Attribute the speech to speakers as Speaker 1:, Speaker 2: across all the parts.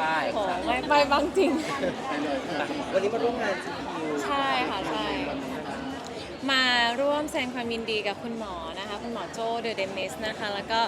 Speaker 1: ป้าย
Speaker 2: โหไม่ไม่บางจริง
Speaker 1: วันนี้มาร่วมงานซีคิว
Speaker 2: ใช่ค่ะใช่ มาร่วมแสดงความยินดีกับคุณหมอนะคะ คุณหมอโจเดอะเดมิสนะคะ แล้วก็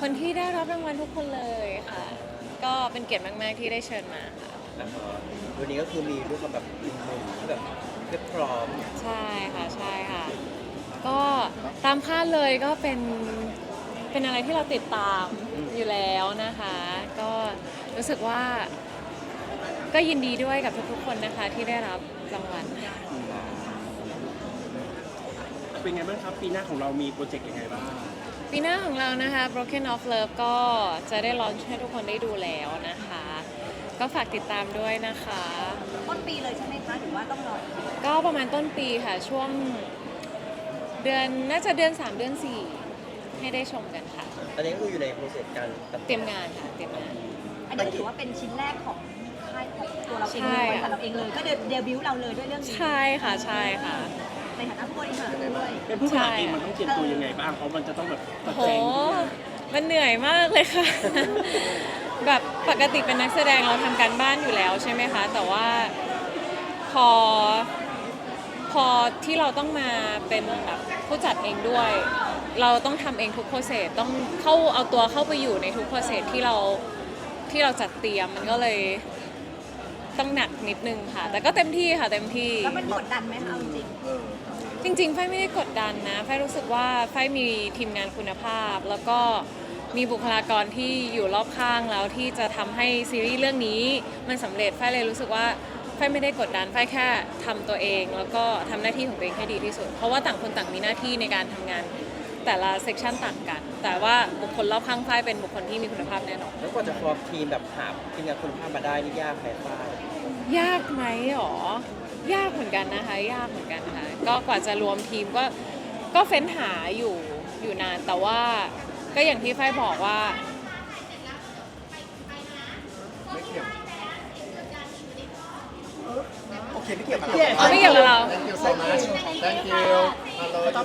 Speaker 2: คนที่ได้รับรางวัลทุกคนเลยค่ะ ก็เป็นเกียรติมาก ๆ ที่ได้เชิญมาค่ะ
Speaker 1: วันนี้ก็คือมีรูปมาแบบอินมุมที่แบบเรียบพร้อม
Speaker 2: ใช่ค่ะใช่ค่ะ ก็ตามคาดเลยก็เป็น เป็นอะไรที่เราติดตามอยู่แล้วนะคะ ก็รู้สึกว่า ก็ยินดีด้วยกับทุกๆคนนะคะที่ได้รับรางวัลค่ะ
Speaker 3: เป็นไงบ้างครับ ปีหน้าของเรามีโปรเจกต์ยังไงบ้าง
Speaker 2: ปีหน้าของเรานะคะ Broken of Love ก็จะได้ลอนช์ให้ทุกคนได้ดูแล้วนะคะ ก็ฝากติดตามด้วยนะคะ
Speaker 4: ต้นปีเลยใช่ไหมคะ หรือว่าต้องรออีก
Speaker 2: ก็ประมาณต้นปีค่ะช่วงเดือนน่าจะเดือน 3 เดือน 4 ให้ได้ชมกันค่ะ
Speaker 1: อันนี้ก็คืออยู่ในโปรเซสการตัด
Speaker 2: เตรียมงานค่ะเตรียมงาน
Speaker 4: อันนี้ถือว่าเป็นชิ้นแรกของค่ายของตัวเราเอง
Speaker 2: ใช่
Speaker 4: เลยบริษัทเราเองเลย ก็เดเดบิวต์เราเลยด้วยเรื่องนี้
Speaker 2: ใช่ค่ะใช่ค่ะ
Speaker 4: ในฐานะผู้บริหารด้วย
Speaker 3: เป็นผู้บริหารเอง
Speaker 2: ใช่
Speaker 3: มันต้องเตรียมตัวยังไงบ้าง เพราะมันจะต้องแบบตัด
Speaker 2: โห
Speaker 3: แจงทุกอย่าง
Speaker 2: มันเหนื่อยมากเลยค่ะ แบบปกติเป็นนักแสดงเราทำการบ้านอยู่แล้วใช่ไหมคะ แต่ว่าพอพอที่เราต้องมาเป็นแบบผู้จัดเองด้วย เราต้องทำเองทุกโปรเซสต้องเข้าเอาตัวเข้าไปอยู่ในทุกโปรเซสที่เราที่เราจัดเตรียมมันก็เลยต้องหนักนิดนึงค่ะ แต่ก็เต็มที่ค่ะเต็มที่
Speaker 4: แล้วมันกดดันไหมคะเอาจริง
Speaker 2: จริงๆ ไฟไม่ได้กดดันนะไฟรู้สึกว่าไฟมีทีมงานคุณภาพ แล้วก็มีบุคลากรที่อยู่รอบข้างแล้วที่จะทำให้ซีรีส์เรื่องนี้มันสำเร็จไฟเลยรู้สึกว่าไฟไม่ได้กดดันไฟแค่ทำตัวเอง แล้วก็ทำหน้าที่ของตัวเองให้ดีที่สุด เพราะว่าต่างคนต่างมีหน้าที่ในการทำงาน แต่ละเซกชันต่างกัน แต่ว่าบุคคลรอบข้างไฟเป็นบุคคลที่มีคุณภาพแน่นอน
Speaker 1: แล้วกว่าจะฟอร์มทีมแบบหาทีมงานคุณภาพมาได้นี่ยากไหมป้าย
Speaker 2: ยากไหมหรอยากเหมือนกันนะคะ ยากเหมือนกันค่ะก็กว่าจะรวมทีมก็ก็เฟ้นหาอยู่อยู่นานแต่ว่าก็อย่างที่ฝ้ายบอกว่า
Speaker 1: โอเคไม่เกี่ยวกับ
Speaker 2: ไม่เกี่ยวกับเรา
Speaker 5: Thank you so much Thank you Hello
Speaker 3: ต่อ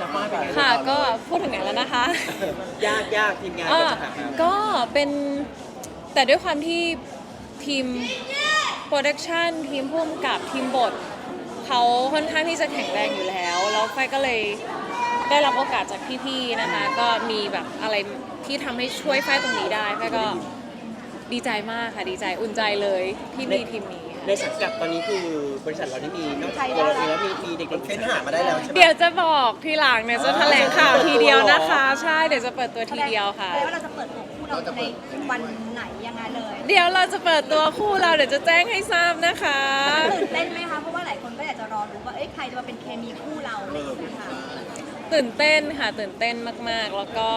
Speaker 3: จากป้ายเป็นไง
Speaker 2: ค่ะ ก็พูดถึงไหนแล้วนะคะ
Speaker 1: ยากยากทีมงาน
Speaker 2: อ่า
Speaker 1: ก็จะหามา
Speaker 2: ก็เป็นแต่ด้วยความที่ทีมโปรดักชันทีมพุ่มกับทีมบทเขาค่อนข้างที่จะแข็งแรงอยู่แล้ว แล้วไฟก็เลยได้รับโอกาสจากพี่ๆนะคะ ก็มีแบบอะไรที่ทำให้ช่วยไฟตรงนี้ได้ไฟก็ดีใจมากค่ะดีใจอุ่นใจเลยที่มีทีมนี้ค่ะ
Speaker 1: ในสังกัดตอนนี้คือบริษัทเรานี่มีนอกจากตัวเราเองแล้วมีมีเด็กเฟ้นหามาได้แล้วใช่ไหม
Speaker 2: เดี๋ยวจะบอกทีหลังเนี่ยจะแถลงข่าวทีเดียวนะคะ ใช่เดี๋ยวจะเปิดตัวทีเดียวค่ะ
Speaker 4: แปลว่าเราจะเปิดตัวคู่เราในวันไหนยังไงเลย
Speaker 2: เดี๋ยวเราจะเปิดตัวคู่เราเดี๋ยวจะแจ้งให้ทราบนะคะ
Speaker 4: ตื่นเต้นไหมคะเพราะว่าหลายคนก็อยากจะรอรู้ว่าเอ้ยใครจะมาเป็นเคมีคู่เราอะไรอย่างเงี้ยค่ะ
Speaker 2: ตื่นเต้นค่ะตื่นเต้นมาก ๆ แล้วก็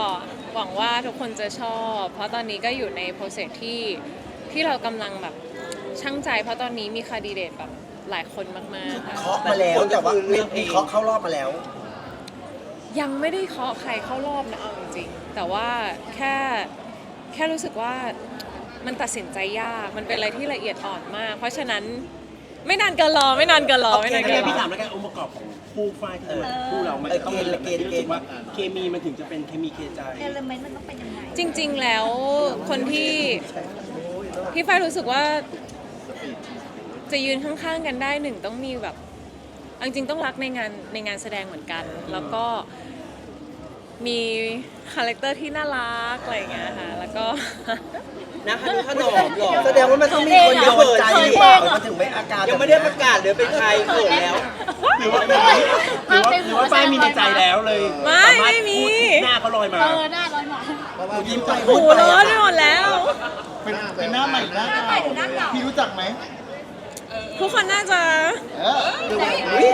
Speaker 2: หวังว่าทุกคนจะชอบ เพราะตอนนี้ก็อยู่ในโปรเซสที่ที่เรากำลังแบบ ช่างใจเพราะตอนนี้มีคาดีเดตแบบหลายคนมากๆค่ะ
Speaker 6: เคาะมาแล้วแต่ว่ามีมีเคาะเข้ารอบมาแล้ว
Speaker 2: ยังไม่ได้เคาะใครเข้ารอบนะเอาจริงๆแต่ว่าแค่แค่รู้สึกว่ามันตัดสินใจยากมันเป็นอะไรที่ละเอียดอ่อนมาก เพราะฉะนั้นไม่นานเกินรอไม่นานเกินรอไม่นานเกิ
Speaker 3: เดี๋ย
Speaker 2: น
Speaker 3: ว
Speaker 2: ร
Speaker 3: พี่
Speaker 2: อ
Speaker 3: ถามแล้วกันองค์ประกอบของคู่ฝ้ายที่จะมาคู่เรามันจะต้องเป็นแบบไหนที่รู้สึกว่าเคมีมันถึงจะเป็นเคมีเคใจ
Speaker 4: เอลเมนต์มันต้องเป็นยังไง
Speaker 2: จริงๆ แล้วคนที่ที่ฝ้ายรู้สึกว่า จะยืนข้างๆกันได้หนึ่งต้องมีแบบเอาจริงๆต้องรักในงานในงานแสดงเหมือนกัน แล้วก็มีคาแรคเตอร์ที่น่ารักอะไรอย่างเงี้ยค่ะแล้วก็
Speaker 1: นะคะขนมหรอ
Speaker 6: แสดงว่ามันต้องมีคนโดนใจหรือเปล่ามันถึงไม่อาการ
Speaker 1: ยังไม่ได้ประกาศเลยเป็นใครเขินแล้ว
Speaker 3: หรือว่าหรือว่าหรือว่าหรือว่าฝ้ายมีในใจแล้วเลย
Speaker 2: ไม่
Speaker 3: สาารถ
Speaker 2: ไม่มี
Speaker 3: พูดหน้าเขาลอยมา
Speaker 6: เพราะว่ายิ้มไป
Speaker 2: หูร้อนไปหมดแล้ว
Speaker 5: เป็นเป็นหน้าใหม่หน้า
Speaker 4: หน้าใหม่หรือหน้าเก่า
Speaker 5: พี่รู้จักไหม
Speaker 2: ทุกคนน่าจะ
Speaker 5: เออดู
Speaker 6: อุ๊ย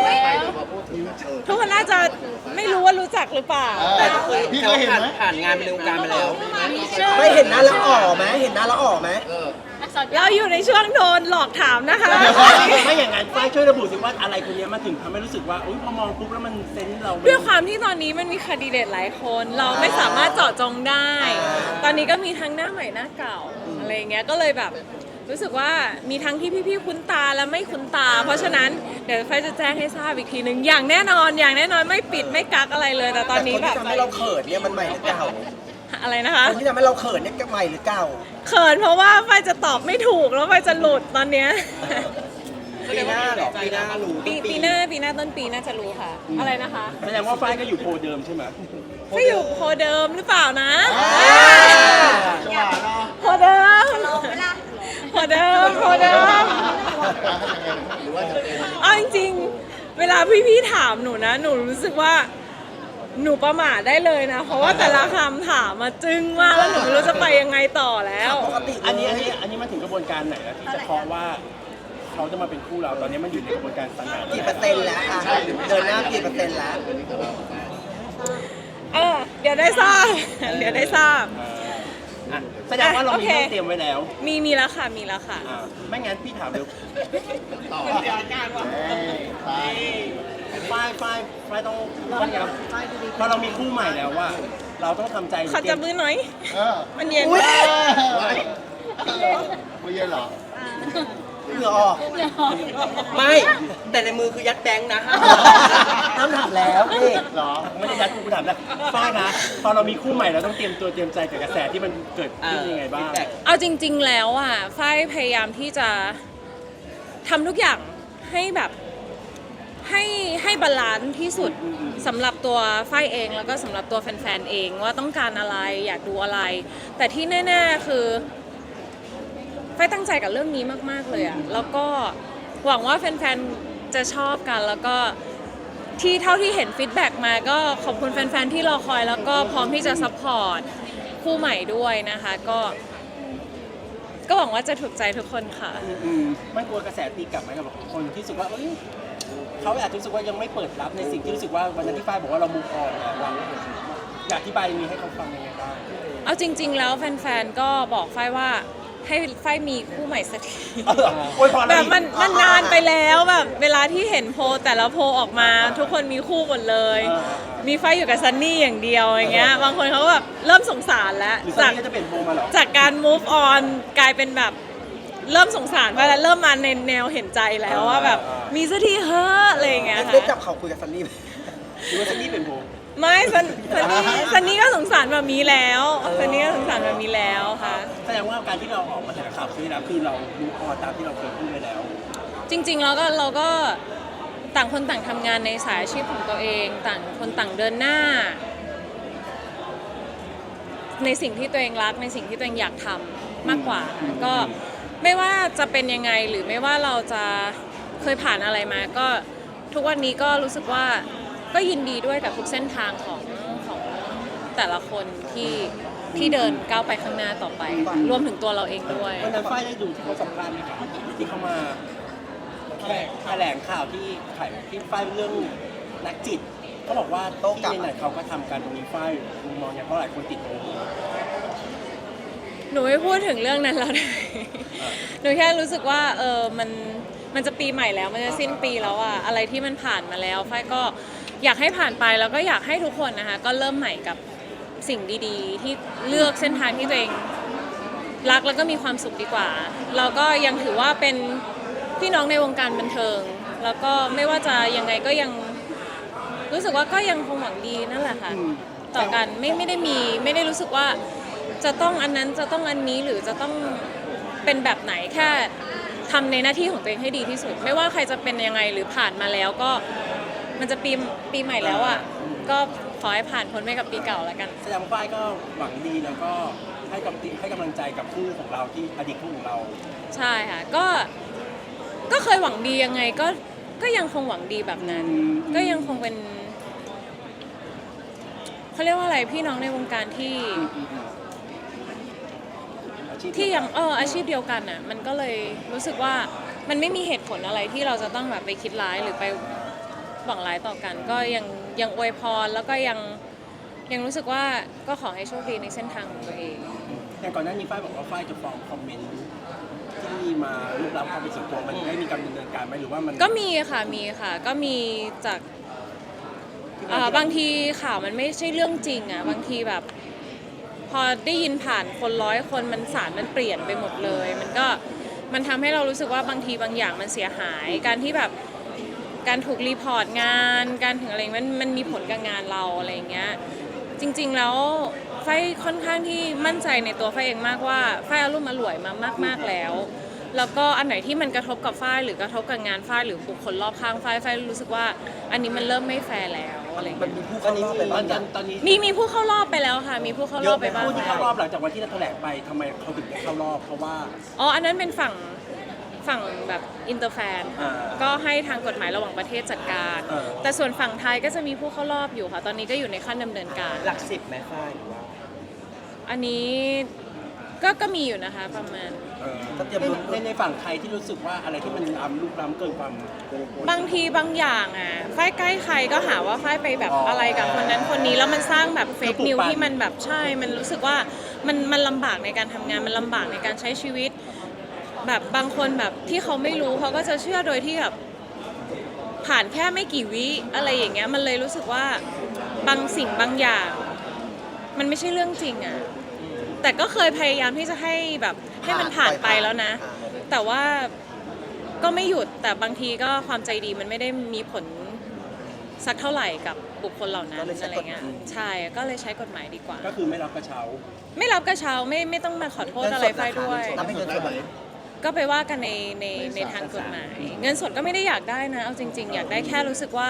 Speaker 2: ทุกคนน่าจะไม่รู้ว่ารู้จักหรือเปล่า
Speaker 1: แต่ก็เคย
Speaker 5: พี่เคยเห็น
Speaker 1: ผ่าน
Speaker 5: ไหม
Speaker 1: ผ่านงานในวงการมาแล้ว
Speaker 6: ไม่เห็นหน้าแล้วอ่อไหมเห็นหน้าแล้วอ่อไหม
Speaker 2: เราอยู่ในช่วงโดนหลอกถามนะคะ
Speaker 3: ไม่อย่างนั้นฝ้ายช่วยระบุสิว่าอะไรคนเนี้ยมาถึงทำให้รู้สึกว่าอุ๊ยพอมองปุ๊บแล้วมันเซนส์เรามัน
Speaker 2: ด้วยความที่ตอนนี้มันมีคดีเดตหลายคน เราไม่สามารถเจาะจงได้ ตอนนี้ก็มีทั้งหน้าใหม่หน้าเก่าอะไรอย่างเงี้ยก็เลยแบบ รู้สึกว่ามีทั้งที่พี่ๆคุ้นตาและไม่คุ้นตา เพราะฉะนั้นเดี๋ยวไฟจะแจ้งให้ทราบอีกทีหนึ่งอย่างแน่นอนอย่างแน่นอนไม่ปิดไม่กักอะไรเลย แต่ตอนนี้
Speaker 6: คน
Speaker 2: แบ
Speaker 6: ที่
Speaker 2: บ
Speaker 6: ทำให้เราเขินเนี่ยมันใหม่หรือเก่า
Speaker 2: อะไรนะคะ
Speaker 6: คนที่ทำให้เราเขินเนี่ยใหม่หรือเก่า
Speaker 2: เขินเพราะว่าไฟจะตอบไม่ถูกแล้วไฟจะหลุดตอนเนี้ย
Speaker 1: ปีหน้าเหรอปีหน้ารู้
Speaker 2: ปีปีหน้าปีหน้าต้นปีน่าจะรู้ค่ะ อะไรนะคะ
Speaker 3: แสดงว่าฝ้ายก็อยู่โพลเดิมใช่ไหม
Speaker 2: ก็อยู่โพเดิมหรือเปล่านะ
Speaker 5: จังหวะเนาะ
Speaker 2: โพเดิม
Speaker 4: ลองไหมล่ะ
Speaker 2: โพเดิมโพเดิม
Speaker 5: หรือว่าจะเป็น
Speaker 2: เอาจริงๆเวลาพี่ๆถามหนูนะ หนูรู้สึกว่าหนูประมาทได้เลยนะ เพราะว่าแต่ละคำถามมาจึ้งมากแล้วหนูไม่รู้จะไปยังไงต่อแล้ว
Speaker 6: ปกติ
Speaker 3: อันนี้อันนี้อันนี้มาถึงกระบวนการไหนแล้วที่จะเคาะว่าเขาจะมาเป็นคู่เราตอนนี้มันอยู่ในกระบวนการสังหาร
Speaker 6: กี่เปอร์เซ็นต์แล้วอะเดินหน้ากี่เปอร์เซ็นต์แล้ว
Speaker 2: เออ เดี๋ยวได้ทราบ เดี๋ยวได้ทราบ
Speaker 3: อ่ะแสดงว่าเรามี
Speaker 2: โอเค
Speaker 3: เรื่องเตรียมไว้แล้ว
Speaker 2: มีมีแล้วค่ะมีแล้วค่ะ
Speaker 3: อ่าไม่งั้นพี่ถามเร็ว
Speaker 5: ต่อเอ้ยไป
Speaker 3: ฝ้ายฝ้ายฝ้ายต้องต้องยังพอเรามีคู่ใหม่แล้วว่า เราต้องทำใจ
Speaker 2: ขอจับมือหน่อย
Speaker 5: เออ
Speaker 2: มันเย็น
Speaker 6: อุ๊ย
Speaker 5: ไม่เย็นเหรอ
Speaker 6: เหงื่อออก
Speaker 1: ไม่ แต่ในมือคือยัดแบงค์นะ
Speaker 6: ห้ามถามแล้วพี่
Speaker 5: เหรอ
Speaker 3: ไม่ได้ยัดกูถามแล้วฝ้ายนะพอเรามีคู่ใหม่เราต้องเตรียมตัวเตรียมใจกับกระแสที่มันเกิดขึ้นยังไงบ้าง
Speaker 2: เอาจริง ๆ แล้วอะฝ้ายพยายามที่จะทำทุกอย่างให้แบบให้ให้บาลานซ์ที่สุดสำหรับตัวฝ้ายเองแล้วก็สำหรับตัวแฟนๆเองว่าต้องการอะไรอยากดูอะไร แต่ที่แน่ ๆ คือ ฝ้ายตั้งใจกับเรื่องนี้มาก ๆ เลยอะแล้วก็หวังว่าแฟน ๆ จะชอบกัน แล้วก็ที่เท่าที่เห็นฟีดแบ็กมาก็ขอบคุณแฟน ๆ ที่รอคอย แล้วก็พร้อมที่จะซัพพอร์ตคู่ใหม่ด้วยนะคะ ก็ ก็หวังว่าจะถูกใจทุกคนค่ะ
Speaker 3: อืมมันกลัวกระแสตีกลับไหมกับคนที่รู้สึกว่าเอ้ยเขาอาจจะรู้สึกว่ายังไม่เปิดรับในสิ่งที่รู้สึกว่าวันนั้นที่ฝ้ายบอกว่าเรามุกออนเนี่ยเราอยากอธิบายมีให้เขาฟังยังไงบ้าง
Speaker 2: เอาจริง ๆ แล้วแฟน ๆ ก็บอกฝ้ายว่า ให้ฝ้ายมีคู่ใหม่สักที
Speaker 3: เอออวยพร
Speaker 2: แบ
Speaker 3: เรา
Speaker 2: บ
Speaker 3: อีก
Speaker 2: มันมันนานไปแล้วแบบเวลาที่เห็นโพลแต่ละโพลออกมาทุกคนมีคู่หมดเลยมีฝ้ายอยู่กับซันนี่อย่างเดียวอย่างเงี้ย บางคนเขาก็แบบเริ่มสงสารแล้ว
Speaker 3: หรือตอน
Speaker 2: จาก
Speaker 3: นี้ก็จะเป็นโบมาเหรอ
Speaker 2: จากการ move on กลายเป็นแบบเริ่มสงสารไปแล้วเริ่มมาในแนวเห็นใจแล้วว่าแบบมีสักทีเฮ้อะอะไรอย่างเงี้ยค่ะ
Speaker 6: ได้จับเขาคุยกับซันนี่ไหม
Speaker 3: หรือว่าซันนี่เป็นโบ
Speaker 2: ไม่ซันซันนี่ซันนี่ก็สงสารแบบนี้แล้วซันนี่ก็สงสารแบบนี้แล้วค่ะ
Speaker 3: แสดงว่าการที่เราออกมาแถลงข่าวซื้อแล้วคือเรามุกออนตามที่เราเคยพูดไปแล้ว
Speaker 2: จริงๆแล้วก็เราก็ต่างคนต่างทำงานในสายอาชีพของตัวเอง ต่างคนต่างเดินหน้า ในสิ่งที่ตัวเองรักในสิ่งที่ตัวเองอยากทำมากกว่าก็ไม่ว่าจะเป็นยังไงหรือไม่ว่าเราจะเคยผ่านอะไรมา ก็ทุกวันนี้ก็รู้สึกว่า ก็ยินดีด้วยกับทุกเส้นทางของของแต่ละคนที่ที่เดินก้าวไปข้างหน้าต่อไป รวมถึงตัวเราเองด้วย
Speaker 3: วันนั้นฝ้ายได้ดูที่เขาสัมภาษณ์ไหมครับที่เขามาแถลงข่าวที่ไขที่ฝ้ายเรื่องนักจิตเขาบอกว่าที่ไหนๆเขาก็ทำการตรงนี้ฝ้ายมุมมองอย่างเพราะหลายคนติดโง
Speaker 2: หนูไม่พูดถึงเรื่องนั้นแล้วได้หนูแค่รู้สึกว่าเออมันมันจะปีใหม่แล้วมันจะสิ้นปีแล้วอะอะไรที่มันผ่านมาแล้วฝ้ายก็ อยากให้ผ่านไปแล้วก็อยากให้ทุกคนนะคะ ก็เริ่มใหม่กับสิ่งดีๆ ที่เลือกเส้นทางที่ตัวเองรักแล้วก็มีความสุขดีกว่า เราก็ยังถือว่าเป็นพี่น้องในวงการบันเทิง แล้วก็ไม่ว่าจะยังไงก็ยังรู้สึกว่าก็ยังคงหวังดีนั่นแหละค่ะ ต่อกันไม่ไม่ได้มีไม่ได้รู้สึกว่าจะต้องอันนั้นจะต้องอันนี้หรือจะต้องเป็นแบบไหนแค่ทำในหน้าที่ของตัวเองให้ดีที่สุด ไม่ว่าใครจะเป็นยังไงหรือผ่านมาแล้วก็ มันจะปีปีใหม่แล้วอะก็ขอให้ผ่านพ้นไปกับปีเก่าแล้วกัน
Speaker 3: แสดงว่าฝ้ายก็หวังดีแล้วก็ให้กำลังให้กำลังใจกับคู่ของเราที่อดีตคู่ของเรา
Speaker 2: ใช่ค่ะก็ก็เคยหวังดียังไงก็ก็ยังคงหวังดีแบบนั้น
Speaker 3: อืม
Speaker 2: ก็ยังคงเป็นเขาเรียกว่าอะไรพี่น้องในวงการที่
Speaker 3: อาชีพ
Speaker 2: ที่ยังเอออาชีพเดียวกันอะ มันก็เลยรู้สึกว่ามันไม่มีเหตุผลอะไรที่เราจะต้องแบบไปคิดร้ายหรือไป หวังร้ายต่อกัน ก็ยังยังอวยพรแล้วก็ยังยังรู้สึกว่าก็ขอให้โชคดีในเส้นทางของตัวเอง
Speaker 3: อย่างก่อนหน้านี้ฝ้ายบอกว่าฝ้ายจะฟ้องคอมเมนต์ที่มาลุกล้ำความเป็นส่วนตัวมันได้มีการดำเนินการไหมหรือว่ามัน
Speaker 2: ก็มีค่ะมีค่ะ ก็มีจากอ่าบางทีข่าวมันไม่ใช่เรื่องจริงอะบางทีแบบ พอได้ยินผ่านคนร้อยคนมันสารมันเปลี่ยนไปหมดเลย มันก็มันทำให้เรารู้สึกว่าบางทีบางอย่างมันเสียหาย การที่แบบ การถูกรีพอร์ตงาน การถึงอะไรมันมันมีผลกับงานเราอะไรอย่างเงี้ยจริง ๆแล้วไฟค่อนข้างที่มั่นใจในตัวไฟเองมากว่าไฟอารมณ์อร่วยมามาก ๆแล้ว แล้วก็อันไหนที่มันกระทบกับฝ้ายหรือกระทบกับงานฝ้ายหรือบุคคลรอบข้างฝ้ายฝ้ายรู้สึกว่า อันนี้มันเริ่มไม่แฟร์แล้วอะไร
Speaker 6: มั
Speaker 2: เงี้
Speaker 6: น
Speaker 2: ย
Speaker 6: มีผู้เข้ารอบไป
Speaker 3: ต
Speaker 6: บ้า
Speaker 3: องน
Speaker 6: ยัง
Speaker 3: ตอนนี้
Speaker 2: มีมีผู้เข้ารอบไปแล้วค่ะ มีผู้เข้ารอบไปบ้าง
Speaker 3: ผู้ที่เข้า
Speaker 2: แล้ว
Speaker 3: รอบหลังจากวันที่เราแถลงไปทำไมเขาถึงได้เข้ารอบเพราะว่า
Speaker 2: อ๋อ อันนั้นเป็นฝั่ง ฝั่งแบบอินเตอร์แฟน
Speaker 3: อ่า
Speaker 2: ก็ให้ทางกฎหมายระหว่างประเทศจัดการ
Speaker 3: เออ
Speaker 2: แต่ส่วนฝั่งไทยก็จะมีผู้เข้ารอบอยู่ค่ะ ตอนนี้ก็อยู่ในขั้นดำเนินการ
Speaker 1: หลักสิบไหมฝ้ายหรือว่า
Speaker 2: อันนี้ก็ก็มีอยู่นะคะประมาณ
Speaker 3: เออ
Speaker 6: ก็เตรียม
Speaker 3: ใน
Speaker 6: ลุ้น
Speaker 3: ในในฝั่งไทยที่รู้สึกว่าอะไรที่มันล้ำลุกล้ำเกินความ
Speaker 2: บางทีบางอย่างอะฝ้ายใกล้ใครก็หาว่าฝ้ายไปแบบ
Speaker 3: อ๋ออ
Speaker 2: อะไรกับคนนั้นคนนี้ แล้วมันสร้างแบบเฟก
Speaker 3: คือปลุก
Speaker 2: นิว
Speaker 3: ปั่น
Speaker 2: ที่มันแบบใช่ มันรู้สึกว่ามันมันลำบากในการทำงาน มันลำบากในการใช้ชีวิต แบบบางคนแบบที่เขาไม่รู้เขาก็จะเชื่อโดยที่แบบผ่านแค่ไม่กี่วิอะไรอย่างเงี้ยมันเลยรู้สึกว่าบางสิ่งบางอย่าง มันไม่ใช่เรื่องจริงอะแต่ก็เคยพยายามที่จะให้แบบให้มันผ่านไปแล้วนะ แต่ว่าก็ไม่หยุดแต่บางทีก็ความใจดีมันไม่ได้มีผลสักเท่าไหร่กับบุคคลเหล่านั้น
Speaker 6: ก็เลยใช้
Speaker 2: อะไรเงี้ย
Speaker 6: กฎหมาย
Speaker 2: ใช่ก็เลยใช้กฎหมายดีกว่า
Speaker 3: ก็คือไม่รับกระเช้า
Speaker 2: ไม่รับกระเช้าไม่ไม่ต้องมาขอโทษอะไรไฟด้วย
Speaker 6: รับให้เงินสดไหม
Speaker 2: ก็ไปว่ากันในในในทางกฎหมาย เงินสดก็ไม่ได้อยากได้นะ เอาจริง ๆ อยากได้แค่รู้สึกว่า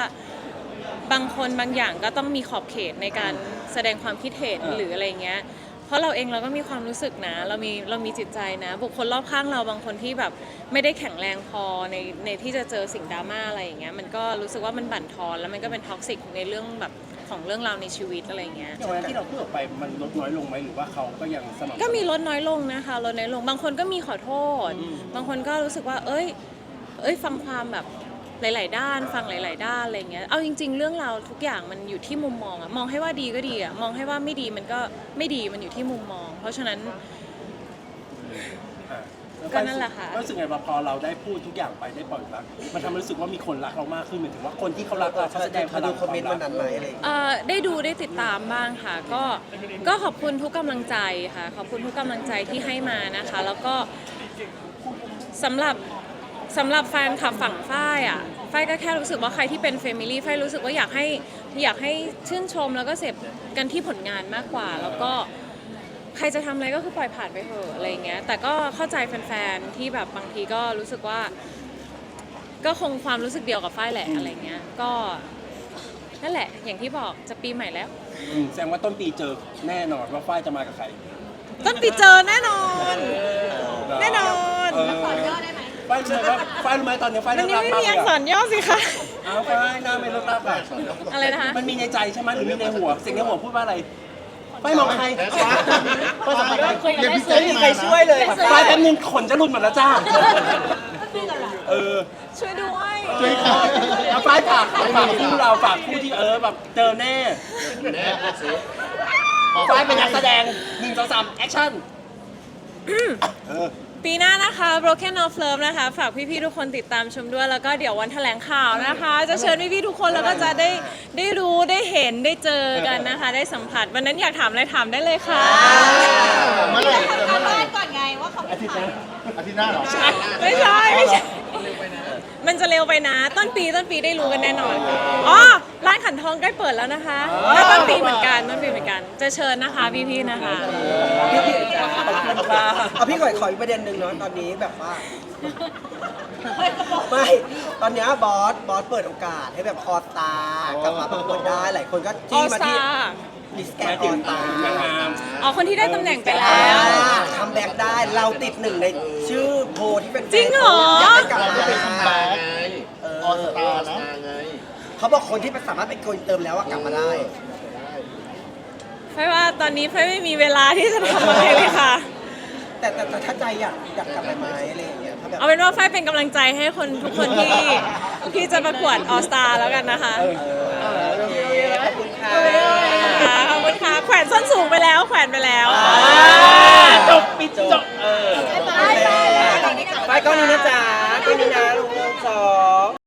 Speaker 2: บางคนบางอย่างก็ต้องมีขอบเขตในการแสดงความคิดเห็น
Speaker 3: เออ
Speaker 2: หรืออะไรเงี้ย เพราะเราเองเราก็มีความรู้สึกนะ เรามีเรามีจิตใจนะ บุคคลรอบข้างเราบางคนที่แบบไม่ได้แข็งแรงพอในในที่จะเจอสิ่งดราม่าอะไรอย่างเงี้ยมันก็รู้สึกว่ามันบั่นทอนแล้วมันก็เป็นท็อกซิกในเรื่องแบบ ของเรื่องราวในชีวิตอะไรเงี้ย
Speaker 3: อย่างวันนั้นที่เราพูดออกไปมันลดน้อยลงไหมหรือว่าเขาก็ยังสม่ำเสมอ
Speaker 2: ก็มีลดน้อยลงนะคะลดน้อยลง บางคนก็มีขอโทษ บางคนก็รู้สึกว่า เอ้ย เอ้ยฟังความแบบหลาย ๆ ด้าน ฟังหลาย ๆ ด้านอะไรเงี้ย เอาจริง ๆ เรื่องราวทุกอย่างมันอยู่ที่มุมมองอะมองให้ว่าดีก็ดีอะมองให้ว่าไม่ดีมันก็ไม่ดีมันอยู่ที่มุมมอง เพราะฉะนั้น
Speaker 3: อะว
Speaker 2: ก็นั่นแหละค่ะ
Speaker 3: รู้สึกไงว่าพอเราได้พูดทุกอย่างไปได้ปล่อยรักมันทำให้รู้สึกว่ามีคนรักเรามากขึ้นหมายถึงว่าคนที่เขารักเราเขาแสดงพ
Speaker 6: เขา
Speaker 3: ลั
Speaker 6: ดู
Speaker 3: ง
Speaker 6: คอมเมนต์วันนั้นไหมอะไรอย่างเงี้ย
Speaker 2: เอ่อได้ดูได้ติดตามบ้างค่ะ ก็ก็ขอบคุณทุกกำลังใจค่ะ ขอบคุณทุกกำลังใจที่ให้มานะคะ แล้วก็สำหรับสำหรับแฟนคลับฝั่งฝ้ายอะฝ้ายก็แค่รู้สึกว่าใครที่เป็นเฟมิลี่ฝ้ายรู้สึกว่าอยากให้อยากให้ชื่นชมแล้วก็เสพกันที่ผลงานมากกว่า แล้วก็ ใครจะทำอะไรก็คือปล่อยผ่านไปเถอะอะไรอย่างเงี้ย แต่ก็เข้าใจแฟนๆ ที่แบบบางทีก็รู้สึกว่า ก็คงความรู้สึกเดียวกับฝ้ายแหละอะไรเงี้ย ก็นั่นแหละ อย่างที่บอกจะปีใหม่แล้ว
Speaker 3: อืมแสดงว่าต้นปีเจอแน่นอนว่าฝ้ายจะมากับใคร
Speaker 2: ต้นปีเจอแน่นอน แน่นอน
Speaker 3: เออฝ้ายรู้ไหมว่าฝ้ายรู้ไหมตอนนี้ฝ้าย
Speaker 2: มัน
Speaker 3: เลิก
Speaker 2: ยัง
Speaker 3: รัก
Speaker 2: ไม่
Speaker 3: มาก
Speaker 2: มี
Speaker 3: เล
Speaker 2: อั
Speaker 3: ย
Speaker 2: กษ
Speaker 3: อะ
Speaker 2: รย่อสิคะ
Speaker 3: อ้าวฝ้ายหน้าไม่เลิกรักอะ
Speaker 2: อะไรนะคะ
Speaker 3: มันมีในใจใช่ไหมหรือมีในหัวเสียงในหัวพูดว่าอะไร ฝ้ายมองใคร
Speaker 5: ก็สบายเรียนพิเศษ
Speaker 6: ไม่มีใครช่วยเลย
Speaker 3: ฝ้ายแป๊บนึงขนจะหลุดหมดแล้วจ้าเออ
Speaker 2: ช่วยด้วย
Speaker 5: ช่วยเขา
Speaker 3: เอาฝ้ายฝากฝากคู่เราฝากคู่ที่เออแบบเจอแน่
Speaker 5: แน่ก็สิ
Speaker 3: ฝ้ายเป็นนักแสดงหนึ่งสองสามแอคชั่นเออ
Speaker 2: ปีหน้านะคะ Broken of Love นะคะ ฝากพี่ๆทุกคนติดตามชมด้วย แล้วก็เดี๋ยววันแถลงข่าวนะคะ จะเชิญพี่ๆทุกคนแล้วก็จะได้ได้รู้ได้เห็นได้เจอกันนะคะ ได้สัมผัส วันนั้นอยากถามอะไรถามได้เลยค่ะ
Speaker 5: เมื่อไหร่เมื่อไหร่
Speaker 4: บ้านก่อนไงว่าเขาไม่
Speaker 5: อาทิตย์ห
Speaker 4: ผ่า
Speaker 5: น้านอาทิตย์หน้าเหรอ
Speaker 2: ไม่ใช่ไม่ใช่ มันจะเร็วไปนะ ต้นปีต้นปีได้รู้กันแน่นอนอ๋อร้านขันทองใกล้เปิดแล้วนะคะแล้วต้นปีเหมือนกันต้นปีเหมือนกัน จะเชิญนะคะพี่ๆนะคะ
Speaker 6: พี่พี่
Speaker 3: ขอบคุณค่ะ
Speaker 6: เอาพี่ขอขออีกประเด็นหนึ่งเนาะตอนนี้แบบว่า ไม่ ตอนเนี้ยบอสบอสเปิดโอกาสให้แบบออสตากลับมาประกวดได้หลายคนก็
Speaker 2: อ
Speaker 6: จี้
Speaker 2: อ
Speaker 6: มา
Speaker 2: สตา
Speaker 6: ที่
Speaker 2: ร์
Speaker 6: มิสแก
Speaker 3: หมาย
Speaker 6: นอ
Speaker 3: ถึ
Speaker 6: องสตานา
Speaker 3: งงาม
Speaker 2: อ๋อคนที่ได้ตำแหน่งไปแล้ว
Speaker 6: คัมแบ็กได้เราติดหนึ่งในชื่อโพลที่เป็น
Speaker 2: จริงเหรอ
Speaker 6: อยากให้กลับ
Speaker 5: เรา
Speaker 6: มา
Speaker 5: จะไปคัมแบ็กออสตาร์นะ
Speaker 6: เขาบอกคนที่สามารถเป็นคนเติมแล้วอะกลับมาได้
Speaker 2: ไฟว่าตอนนี้ไฟไม่มีเวลาที่จะทำอะไรเลยค่ะ
Speaker 6: แต่แต่แต่ถ้าใจอยากอยากกลับไปไหมอะไรอย่างเงี้ยถ้าแบบ
Speaker 2: เอาเป็นว่าไฟเป็นกำลังใจให้คนทุกคนที่ที่จะประกวดออสตาแล้วกันนะคะ
Speaker 6: โอเคขอบคุณค่ะ
Speaker 2: ค่ะขอบคุณค่ะ แขวนส้นสูงไปแล้วแขวนไปแล้ว
Speaker 3: จบปิดจบเออไปไปไปไปไปไปไปไปไปไป
Speaker 7: ที่ปไป
Speaker 1: ไปไปงปไป